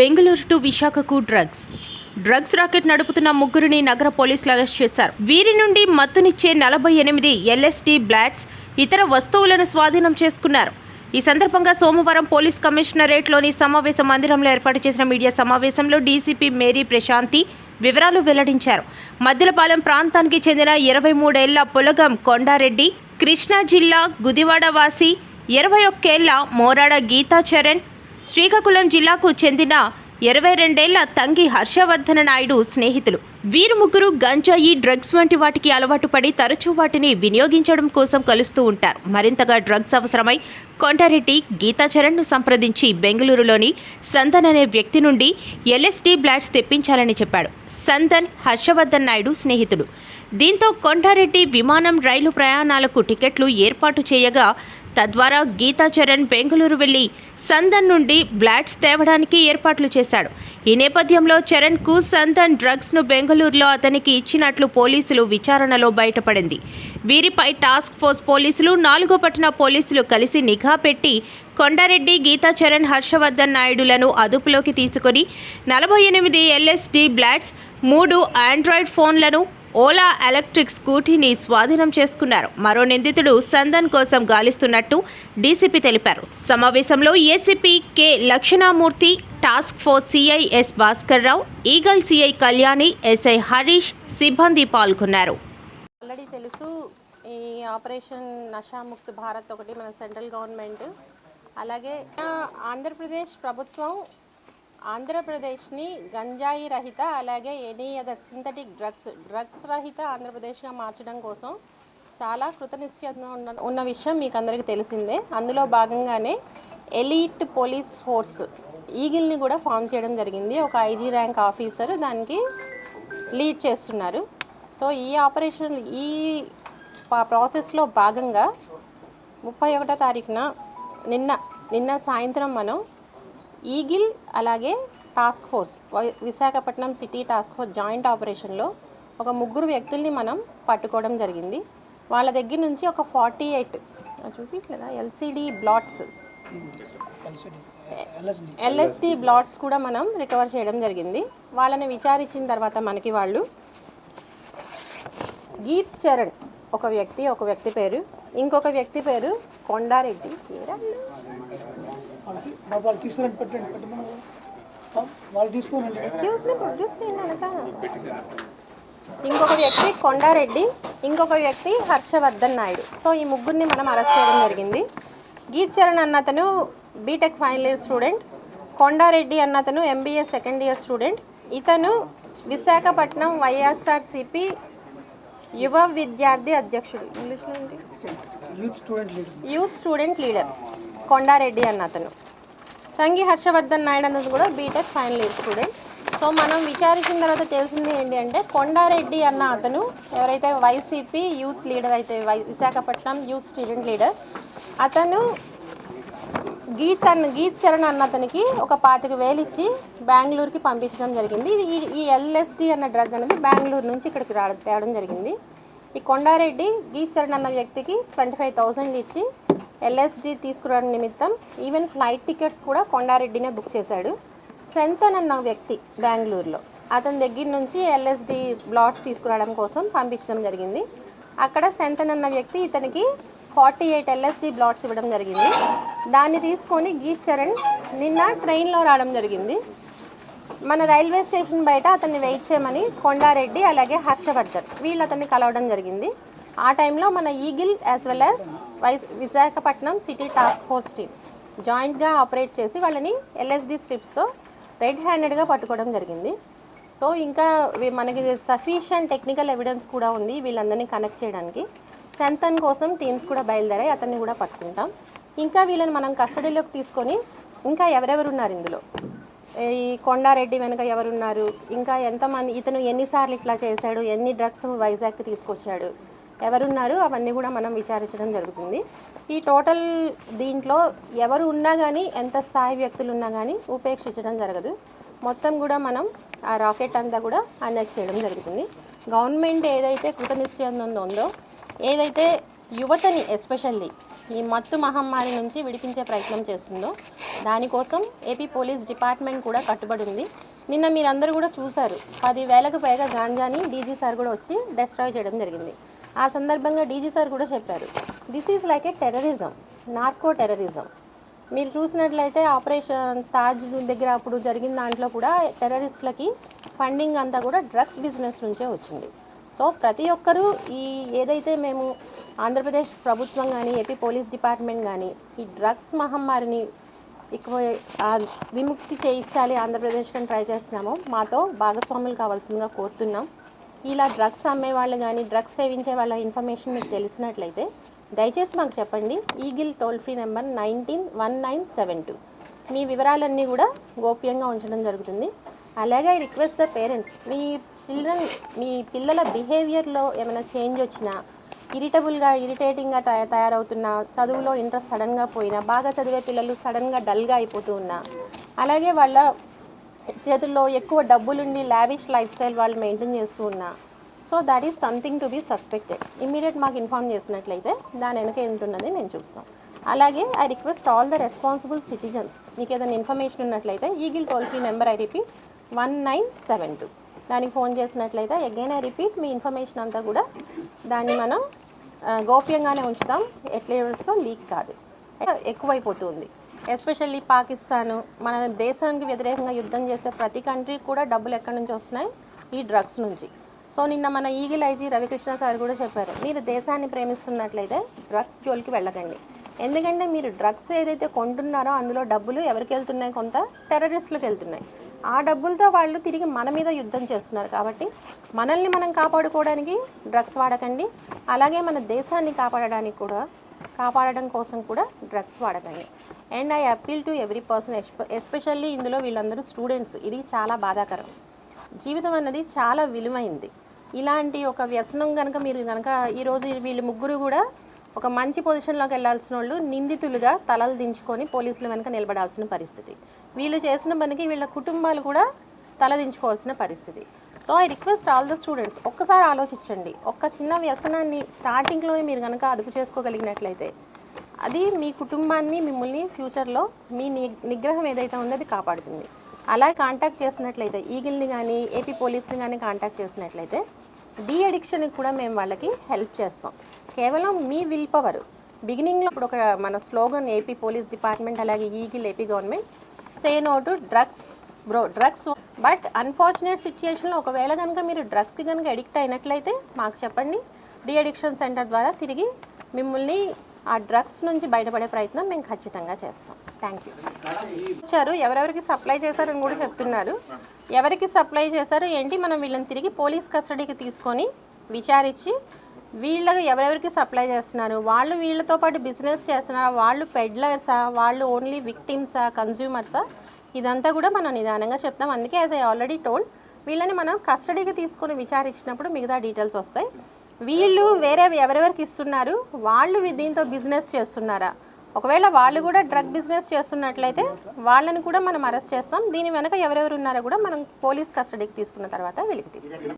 Bengaluru to విశాఖకు drugs. Drugs racket నడుపుతున్న ముగ్గురిని నగర పోలీసులు అరెస్ట్ చేశారు. వీరి నుండి మత్తునిచ్చే నలభై ఎనిమిది ఎల్ఎస్టీ బ్లాట్స్ ఇతర వస్తువులను స్వాధీనం చేసుకున్నారు. ఈ సందర్భంగా సోమవారం పోలీస్ కమిషనరేట్లోని సమావేశ మందిరంలో ఏర్పాటు చేసిన మీడియా సమావేశంలో డీసీపీ మేరీ ప్రశాంతి వివరాలు వెల్లడించారు. మద్దిలపాలెం ప్రాంతానికి చెందిన ఇరవై మూడేళ్ళ పులగం కొండారెడ్డి కృష్ణా జిల్లా గుదివాడ వాసి ఇరవై ఒక్కేళ్ళ మోరాడ గీతాచరణ్ శ్రీకాకుళం జిల్లాకు చెందిన ఇరవై రెండేళ్ళ తంగి హర్షవర్ధన నాయుడు స్నేహితులు. వీరు ముగ్గురు గంజాయి డ్రగ్స్ వంటి వాటికి అలవాటు పడి తరచూ వాటిని వినియోగించడం కోసం కలుస్తూ ఉంటారు. మరింతగా డ్రగ్స్ అవసరమై కొండారెడ్డి గీతాచరణ్ను సంప్రదించి బెంగళూరులోని సందన్ అనే వ్యక్తి నుండి ఎల్ఎస్డి బ్లాట్స్ తెప్పించాలని చెప్పాడు. సందన్ హర్షవర్ధన్ నాయుడు స్నేహితుడు. దీంతో కొండారెడ్డి విమానం రైలు ప్రయాణాలకు టికెట్లు ఏర్పాటు చేయగా తద్వారా గీతాచరణ్ బెంగళూరు వెళ్ళి సందన్ నుండి బ్లాట్స్ తేవడానికి ఏర్పాట్లు చేశాడు. ఈ నేపథ్యంలో చరణ్కు సందన్ డ్రగ్స్ను బెంగళూరులో అతనికి ఇచ్చినట్లు పోలీసులు విచారణలో బయటపడింది. వీరిపై టాస్క్ ఫోర్స్ పోలీసులు నాలుగో పట్టణ పోలీసులు కలిసి నిఘా పెట్టి కొండారెడ్డి గీతాచరణ్ హర్షవర్ధన్ నాయుడులను అదుపులోకి తీసుకొని నలభై ఎనిమిది ఎల్ఎస్డి బ్లాట్స్ మూడు ఆండ్రాయిడ్ ఫోన్లను ఓలా ఎలక్ట్రిక్ స్కూటీని స్వాధీనం చేసుకున్నారు. మరో నిందితుడు సందన్ కోసం గాలిస్తున్నట్టు డీసీపీ తెలిపారు. సమావేశంలో ACP K Lakshmanamurthy task force CI S Bhaskar Rao eagle CI Kalyani SI Harish సిబ్బంది పాల్గొన్నారు. ఆల్రెడీ తెలుసు ఈ ఆపరేషన్ నషాముక్త్ భారత్ ఒకటి మన సెంట్రల్ గవర్నమెంట్. అలాగే ఆంధ్రప్రదేశ్ ప్రభుత్వం ఆంధ్రప్రదేశ్ని గంజాయి రహిత అలాగే any other synthetic drugs drugs రహిత ఆంధ్రప్రదేశ్గా మార్చడం కోసం చాలా కృతనిశ్చయంగా ఉన్న ఉన్న విషయం మీకు అందరికీ తెలిసిందే. అందులో భాగంగానే ఎలీట్ పోలీస్ ఫోర్స్ ఈగిల్ని కూడా ఫామ్ చేయడం జరిగింది. ఒక ఐజీ ర్యాంక్ ఆఫీసర్ దానికి లీడ్ చేస్తున్నారు. సో ఈ ఆపరేషన్ ఈ ప్రాసెస్లో భాగంగా ముప్పై ఒకటో తారీఖున నిన్న నిన్న సాయంత్రం మనం ఈగిల్ అలాగే task force Visakhapatnam city task force joint ఆపరేషన్లో ఒక ముగ్గురు వ్యక్తుల్ని మనం పట్టుకోవడం జరిగింది. వాళ్ళ దగ్గర నుంచి ఒక forty eight చూపించలేదా? LCD blots. LSD blots కూడా మనం రికవర్ చేయడం జరిగింది. వాళ్ళని విచారించిన తర్వాత మనకి వాళ్ళు గీత్ చరణ్ ఒక వ్యక్తి ఒక వ్యక్తి పేరు ఇంకొక వ్యక్తి పేరు కొండారెడ్డి ఇంకొక వ్యక్తి కొండారెడ్డి ఇంకొక వ్యక్తి హర్షవర్ధన్ నాయుడు. సో ఈ ముగ్గురిని మనం అరెస్ట్ చేయడం జరిగింది. గీత్ చరణ్ అన్న అతను BTech final year student Konda Reddy అన్న అతను ఎంబీఏ సెకండ్ ఇయర్ స్టూడెంట్ ఇతను విశాఖపట్నం వైఎస్ఆర్సిపి యువ విద్యార్థి అధ్యక్షుడు. ఇంగ్లీష్లో యూత్ స్టూడెంట్ లీడర్ కొండారెడ్డి అన్న అతను. తంగి హర్షవర్ధన్ నాయుడు అన్నది కూడా BTech final year student so మనం విచారించిన తర్వాత తెలిసింది ఏంటి అంటే కొండారెడ్డి అన్న అతను ఎవరైతే వైసీపీ యూత్ లీడర్ అయితే విశాఖపట్నం యూత్ స్టూడెంట్ లీడర్ అతను గీత్ అన్న గీత్ చరణ్ అన్న అతనికి ఒక పాతిక వేలు ఇచ్చి బెంగళూరుకి పంపించడం జరిగింది. ఇది ఈ- ఈ ఎల్ఎస్డి అన్న డ్రగ్ అనేది బెంగళూరు నుంచి ఇక్కడికి రా తేవడం జరిగింది. ఈ కొండారెడ్డి గీత్ చరణ్ అన్న వ్యక్తికి ట్వంటీ ఫైవ్ థౌసండ్ ఇచ్చి ఎల్ఎస్డి తీసుకురావడం నిమిత్తం ఈవెన్ ఫ్లైట్ టికెట్స్ కూడా కొండారెడ్డినే బుక్ చేశాడు. సెంతన్ అన్న వ్యక్తి బెంగళూరులో అతని దగ్గర నుంచి ఎల్ఎస్డి బ్లాట్స్ తీసుకురావడం కోసం పంపించడం జరిగింది. అక్కడ సెంతన్ అన్న వ్యక్తి ఇతనికి ఫార్టీ ఎయిట్ ఎల్ఎస్డి బ్లాట్స్ ఇవ్వడం జరిగింది. దాన్ని తీసుకొని గీత్ చరణ్ నిన్న ట్రైన్లో రావడం జరిగింది. మన రైల్వే స్టేషన్ బయట అతన్ని వెయిట్ చేయమని కొండారెడ్డి అలాగే హర్షవర్ధన్ వీళ్ళు అతన్ని కలవడం జరిగింది. ఆ టైంలో మన eagle as well as wise Visakhapatnam city task force team జాయింట్గా operate చేసి వాళ్ళని ఎల్ఎస్డి స్ట్రిప్స్తో రెడ్ హ్యాండెడ్గా పట్టుకోవడం జరిగింది. సో ఇంకా మనకి సఫిషియంట్ టెక్నికల్ ఎవిడెన్స్ కూడా ఉంది వీళ్ళందరినీ కనెక్ట్ చేయడానికి. సెంతన్ కోసం టీమ్స్ కూడా బయలుదేరాయి అతన్ని కూడా పట్టుకుంటాం. ఇంకా వీళ్ళని మనం కస్టడీలోకి తీసుకొని ఇంకా ఎవరెవరు ఉన్నారు ఇందులో? ఈ కొండారెడ్డి వెనుక ఎవరున్నారు? ఇంకా ఎంతమంది ఇతను ఎన్నిసార్లు ఇట్లా చేశాడు? ఎన్ని డ్రగ్స్ వైజాగ్కి తీసుకొచ్చాడు? ఎవరున్నారు? అవన్నీ కూడా మనం విచారించడం జరుగుతుంది. ఈ టోటల్ దీంట్లో ఎవరు ఉన్నా కానీ ఎంత స్థాయి వ్యక్తులు ఉన్నా కానీ ఉపేక్షించడం జరగదు. మొత్తం కూడా మనం ఆ రాకెట్ అంతా కూడా అనెక్ట్ చేయడం జరుగుతుంది. గవర్నమెంట్ ఏదైతే కృతనిశ్చయం ఉందో ఏదైతే యువతని ఎస్పెషల్లీ ఈ మత్తు మహమ్మారి నుంచి విడిపించే ప్రయత్నం చేస్తుందో దానికోసం ఏపీ పోలీస్ డిపార్ట్మెంట్ కూడా కట్టుబడి ఉంది. నిన్న మీరందరూ కూడా చూశారు. పదివేలకు పైగా గాంజాని డీజీ సార్ కూడా వచ్చి డిస్ట్రాయ్ చేయడం జరిగింది. ఆ సందర్భంగా డీజీ సార్ కూడా చెప్పారు. This is like a terrorism narco terrorism మీరు చూసినట్లయితే ఆపరేషన్ తాజ్ దగ్గర అప్పుడు జరిగిన దాంట్లో కూడా టెర్రరిస్టులకి ఫండింగ్ అంతా కూడా డ్రగ్స్ బిజినెస్ నుంచే వచ్చింది. సో ప్రతి ఒక్కరూ ఈ ఏదైతే మేము ఆంధ్రప్రదేశ్ ప్రభుత్వం కానీ ఏపీ పోలీస్ డిపార్ట్మెంట్ కానీ ఈ డ్రగ్స్ మహమ్మారిని ఎక్కువ విముక్తి చేయించాలి ఆంధ్రప్రదేశ్ అని ట్రై చేస్తున్నాము మాతో భాగస్వాములు కావాల్సిందిగా కోరుతున్నాం. ఇలా డ్రగ్స్ అమ్మే వాళ్ళు కానీ డ్రగ్స్ సేవించే వాళ్ళ ఇన్ఫర్మేషన్ మీకు తెలిసినట్లయితే దయచేసి మాకు చెప్పండి. Eagle toll free number nineteen one nine seven two. మీ వివరాలన్నీ కూడా గోప్యంగా ఉంచడం జరుగుతుంది. అలాగే ఐ రిక్వెస్ట్ ద పేరెంట్స్ మీ చిల్డ్రన్ మీ పిల్లల బిహేవియర్లో ఏమైనా చేంజ్ వచ్చినా ఇరిటబుల్గా ఇరిటేటింగ్గా తయ తయారవుతున్నా చదువులో ఇంట్రెస్ట్ సడన్గా పోయినా బాగా చదివే పిల్లలు సడన్గా డల్గా అయిపోతూ ఉన్నా అలాగే వాళ్ళ చేతుల్లో ఎక్కువ డబ్బులుండి లావిష్ లైఫ్ స్టైల్ వాళ్ళు మెయింటైన్ చేస్తూ ఉన్నా so that is something to be suspected immediate మాకు ఇన్ఫామ్ చేసినట్లయితే దాని వెనక ఏంటున్నది మేము చూస్తాం. అలాగే I request all the responsible citizens మీకు ఏదైనా ఇన్ఫర్మేషన్ ఉన్నట్లయితే eagle toll free number I repeat one nine seven two దానికి ఫోన్ చేసినట్లయితే అగైన్ ఐ రిపీట్ మీ ఇన్ఫర్మేషన్ అంతా కూడా దాన్ని మనం గోప్యంగానే ఉంచుతాం. ఎట్లేవర్స్లో లీక్ కాదు. ఎక్కువైపోతుంది. ఎస్పెషల్లీ పాకిస్తాన్ మన దేశానికి వ్యతిరేకంగా యుద్ధం చేసే ప్రతి కంట్రీకి కూడా డబ్బులు ఎక్కడి నుంచి వస్తున్నాయి? ఈ డ్రగ్స్ నుంచి. సో నిన్న మన ఈగిల్ ఐజీ రవికృష్ణ సార్ కూడా చెప్పారు మీరు దేశాన్ని ప్రేమిస్తున్నట్లయితే డ్రగ్స్ జోలికి వెళ్ళకండి. ఎందుకంటే మీరు డ్రగ్స్ ఏదైతే కొంటున్నారో అందులో డబ్బులు ఎవరికి వెళ్తున్నాయి కొంత? టెర్రరిస్టులకు వెళ్తున్నాయి. ఆ డబ్బులతో వాళ్ళు తిరిగి మన మీద యుద్ధం చేస్తున్నారు కాబట్టి మనల్ని మనం కాపాడుకోవడానికి డ్రగ్స్ వాడకండి. అలాగే మన దేశాన్ని కాపాడడానికి కూడా కాపాడడం కోసం కూడా drugs వాడకండి. And I appeal to every person especially ఇందులో వీళ్ళందరూ స్టూడెంట్స్. ఇది చాలా బాధాకరం. జీవితం అన్నది చాలా విలువైంది. ఇలాంటి ఒక వ్యసనం కనుక మీరు కనుక ఈరోజు వీళ్ళు ముగ్గురు కూడా ఒక మంచి పొజిషన్లోకి వెళ్ళాల్సిన వాళ్ళు నిందితులుగా తలలు దించుకొని పోలీసుల వెనుక నిలబడాల్సిన పరిస్థితి. వీళ్ళు చేసిన పనికి వీళ్ళ కుటుంబాలు కూడా తలదించుకోవాల్సిన పరిస్థితి. So I request all the students ఒక్కసారి ఆలోచించండి. ఒక్క చిన్న వ్యసనాన్ని స్టార్టింగ్లోనే మీరు కనుక అదుపు చేసుకోగలిగినట్లయితే అది మీ కుటుంబాన్ని మిమ్మల్ని ఫ్యూచర్లో మీ నిగ్రహం ఏదైతే ఉందో అది కాపాడుతుంది. అలా కాంటాక్ట్ చేసినట్లయితే ఈగిల్ని కానీ ఏపీ పోలీస్ని కానీ కాంటాక్ట్ చేసినట్లయితే డీ అడిక్షన్కి కూడా మేము వాళ్ళకి హెల్ప్ చేస్తాం. కేవలం మీ విల్ పవర్. బిగినింగ్లో ఇప్పుడు ఒక మన స్లోగన్ ఏపీ పోలీస్ డిపార్ట్మెంట్ అలాగే eagle AP government say no to drugs bro drugs but unfortunate సిచ్యుయేషన్లో ఒకవేళ కనుక మీరు డ్రగ్స్కి కనుక అడిక్ట్ అయినట్లయితే మాకు చెప్పండి. డి అడిక్షన్ సెంటర్ ద్వారా తిరిగి మిమ్మల్ని ఆ డ్రగ్స్ నుంచి బయటపడే ప్రయత్నం మేము ఖచ్చితంగా చేస్తాం. థ్యాంక్ యూ ఇచ్చారు ఎవరెవరికి సప్లై చేశారని కూడా చెప్తున్నారు. ఎవరికి సప్లై చేశారు ఏంటి మనం వీళ్ళని తిరిగి పోలీస్ కస్టడీకి తీసుకొని విచారించి వీళ్ళకి ఎవరెవరికి సప్లై చేస్తున్నారు వాళ్ళు వీళ్ళతో పాటు బిజినెస్ చేస్తున్నారా వాళ్ళు పెడ్లర్సా వాళ్ళు ఓన్లీ విక్టిమ్సా కన్జ్యూమర్సా ఇదంతా కూడా మనం నిదానంగా చెప్తాం. అందుకే యాజ్ ఐ ఆల్రెడీ టోల్డ్ వీళ్ళని మనం కస్టడీకి తీసుకొని విచారించినప్పుడు మిగతా డీటెయిల్స్ వస్తాయి. వీళ్ళు వేరే ఎవరెవరికి ఇస్తున్నారు? వాళ్ళు దీంతో బిజినెస్ చేస్తున్నారా? ఒకవేళ వాళ్ళు కూడా డ్రగ్ బిజినెస్ చేస్తున్నట్లయితే వాళ్ళని కూడా మనం అరెస్ట్ చేస్తాం. దీని వెనక ఎవరెవరు ఉన్నారో కూడా మనం పోలీస్ కస్టడీకి తీసుకున్న తర్వాత వెలికి తీస్తాం.